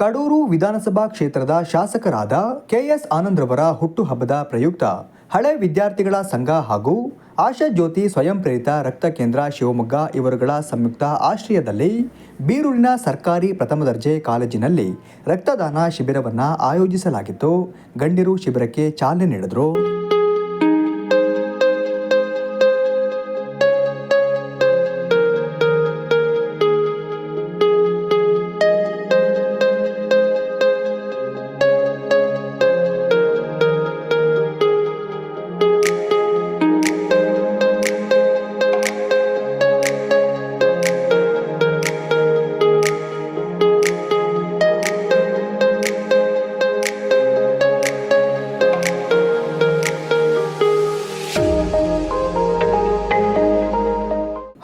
ಕಡೂರು ವಿಧಾನಸಭಾ ಕ್ಷೇತ್ರದ ಶಾಸಕರಾದ ಕೆಎಸ್ ಆನಂದ್ರವರ ಹುಟ್ಟುಹಬ್ಬದ ಪ್ರಯುಕ್ತ ಹಳೆ ವಿದ್ಯಾರ್ಥಿಗಳ ಸಂಘ ಹಾಗೂ ಆಶಾ ಜ್ಯೋತಿ ಸ್ವಯಂ ಪ್ರೇರಿತ ರಕ್ತ ಕೇಂದ್ರ ಶಿವಮೊಗ್ಗ ಇವರುಗಳ ಸಂಯುಕ್ತ ಆಶ್ರಯದಲ್ಲಿ ಬೀರೂರಿನ ಸರ್ಕಾರಿ ಪ್ರಥಮ ದರ್ಜೆ ಕಾಲೇಜಿನಲ್ಲಿ ರಕ್ತದಾನ ಶಿಬಿರವನ್ನು ಆಯೋಜಿಸಲಾಗಿತ್ತು. ಗಣ್ಯರು ಶಿಬಿರಕ್ಕೆ ಚಾಲನೆ ನೀಡಿದರು.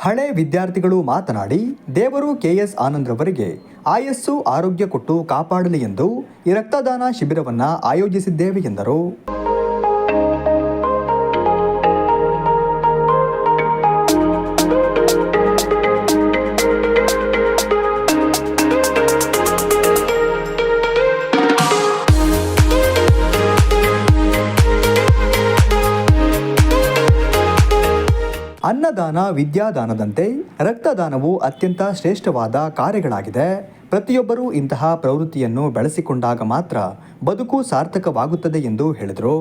ಹಳೆ ವಿದ್ಯಾರ್ಥಿಗಳು ಮಾತನಾಡಿ, ದೇವರು ಕೆಎಸ್ ಆನಂದ್ರವರಿಗೆ ಆಯಸ್ಸು ಆರೋಗ್ಯ ಕೊಟ್ಟು ಕಾಪಾಡಲಿ ಎಂದು ಈ ರಕ್ತದಾನ ಶಿಬಿರವನ್ನು ಆಯೋಜಿಸಿದ್ದೇವೆ ಎಂದರು. ಅನ್ನದಾನ, ವಿದ್ಯಾದಾನದಂತೆ ರಕ್ತದಾನವು ಅತ್ಯಂತ ಶ್ರೇಷ್ಠವಾದ ಕಾರ್ಯಗಳಾಗಿದೆ. ಪ್ರತಿಯೊಬ್ಬರೂ ಇಂತಹ ಪ್ರವೃತ್ತಿಯನ್ನು ಬೆಳೆಸಿಕೊಂಡಾಗ ಮಾತ್ರ ಬದುಕು ಸಾರ್ಥಕವಾಗುತ್ತದೆ ಎಂದು ಹೇಳಿದರು.